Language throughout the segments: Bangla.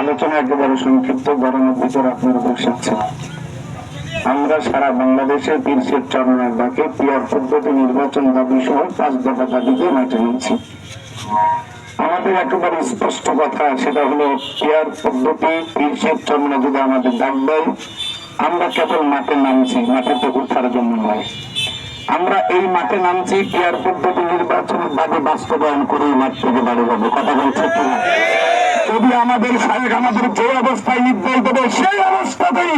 আলোচনা একেবারে সংক্ষিপ্ত গরমের ভিতরে আপনারা বসে আছেন। আমরা সারা বাংলাদেশে পীরশের চরণের ডাকে পিয়ার পদ্ধতি নির্বাচন দাবি সহ পাঁচ দফা দাবিতে মাঠে নিয়েছি আমাদের একেবারে স্পষ্ট কথা, সেটা হলো পিয়ার পদ্ধতি পীরশের চরণে যদি আমাদের ডাক দেয়, আমরা কেবল মাঠে নামছি মাঠেতে উঠার জন্য নয়। আমরা এই মাঠে নামছি পিয়ার পদ্ধতি নির্বাচন বাদে বাস্তবায়ন করে এই মাঠ থেকে বাড়ি যাব। কথা বলছে কিনা যদি আমাদের সাহেব আমাদের যে অবস্থায় নির্দেশ দেবে, সেই অবস্থাতেই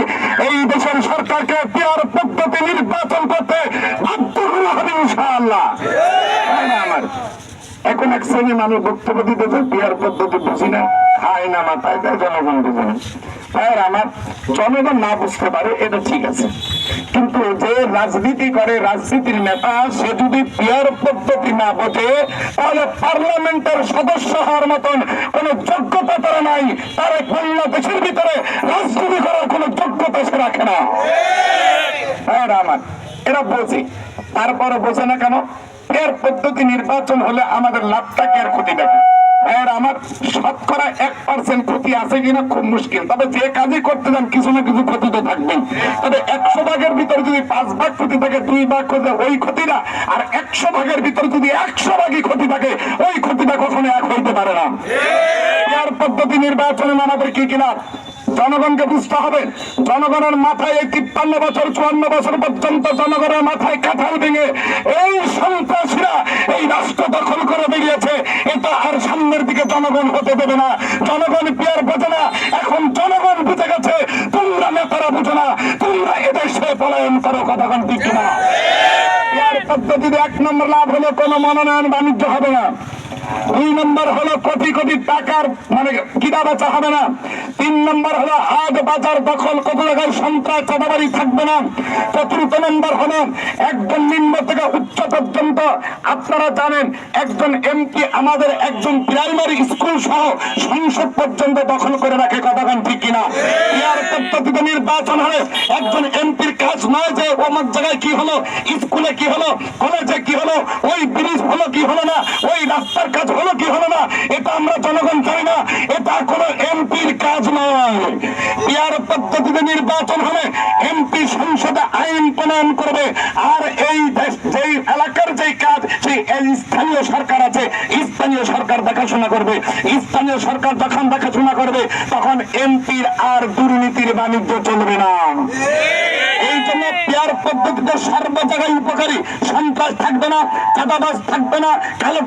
এই দেশের সরকারকে পিয়ার পদ্ধতি নির্বাচন করতে বাধ্য করা হবে ইনশাআল্লাহ। এখন এক শ্রেণি মানুষ বক্তব্য দিতেছে বিয়ার পদ্ধতি বুঝি না, খায় না মাথায় দেয় জনগণ বুঝে না আমার জনগণ না বুঝতে পারে, এটা ঠিক আছে। কিন্তু যে রাজনীতি করে, রাজনীতির নেতা, সে যদি পিয়ার পদ্ধতি না বোঝে, তাহলে পার্লামেন্টের সদস্য হওয়ার মতন কোন যোগ্যতা তারা নাই। তার এক দেশের ভিতরে রাজনীতি করার কোন যোগ্যতা সে রাখে না। হ্যাঁ আমার এরা বোঝে তারপরে বোঝে না কেন? এর পদ্ধতি নির্বাচন হলে আমাদের লাভটা লাভটাকে আর ক্ষতি দেখে এর আমার শতকরা এক পার্সেন্ট ক্ষতি আছে কিনা খুব মুশকিল। তবে যে কাজই করতে যান, কিছু না কিছু ক্ষতি তো থাকবেই। তবে একশো ভাগের ভিতরে যদি পাঁচ ভাগ ক্ষতি থাকে, দুই ভাগ ক্ষতি ওই আর একশো ভাগের ভিতরে যদি একশো ভাগই ক্ষতি থাকে, ওই ক্ষতিটা কখনো এক হইতে পারে না। এর পদ্ধতি নির্বাচনে আমাদের কি কিনা? জনগণকে বুঝতে হবে। জনগণের মাথায় এই তিপ্পান্ন বছর, চুয়ান্ন বছর পর্যন্ত জনগণের মাথায় কাঁঠাল ভেঙে এই সন্ত্রাসীরা এই রাষ্ট্র দখল করে বেরিয়েছে। আর সামনের দিকে জনগণ হতে দেবে না। জনগণ পেয়ার বোঝে না। এখন জনগণ বুঝে গেছে তোমরা নেতারা বুঝে না। তোমরা এদেশে পলায়ন করো কথাগণ ঠিক না পদ্ধতিতে এক নম্বর লাভ হলো কোনো মনোনয়ন বাণিজ্য হবে না। দুই নম্বর হলো কোটি কোটি টাকার মানে কিনা বেচা হবে না। তিন নম্বর হলো হাট বাজার দখল কত জায়গায় সন্ত্রাস চাঁদাবাড়ি থাকবে না। চতুর্থ নম্বর হলো একজন নিম্ন থেকে উচ্চ পর্যন্ত। আপনারা জানেন, একজন এমপি আমাদের একজন প্রাইমারি স্কুল সহ সংসদ পর্যন্ত দখল করে রাখে কথাগান ঠিক কিনা? পদ্ধতিতে নির্বাচন হলে একজন এমপির কাজ নয় যে অমুক জায়গায় কি হলো, স্কুলে কি হলো, কলেজে কি হলো, ওই ব্রিজ হলো কি হলো না, ওই রাস্তার কাজ হলো কি হলো না, এটা আমরা জনগণ চাই না, এটা কোনো এমপির কাজ নয়। ইয়ার পদ্ধতিতে নির্বাচন হলে এমপি সংসদে আইন প্রণয়ন করবে, আর এই যেই এলাকার যেই কাজ স্থানীয় সরকার আছে, স্থানীয় সরকার দেখাশোনা করবে, স্থানীয় সরকার যখন দেখাশোনা করবে, তখন এমপির আর দুর্নীতির বাণিজ্য চলবে না। এই জন্য পেয়ার পদ্ধতিতে সর্ব জায়গায় উপকারী, সন্ত্রাস থাকবে না, চাঁদাবাজ থাকবে না, কালো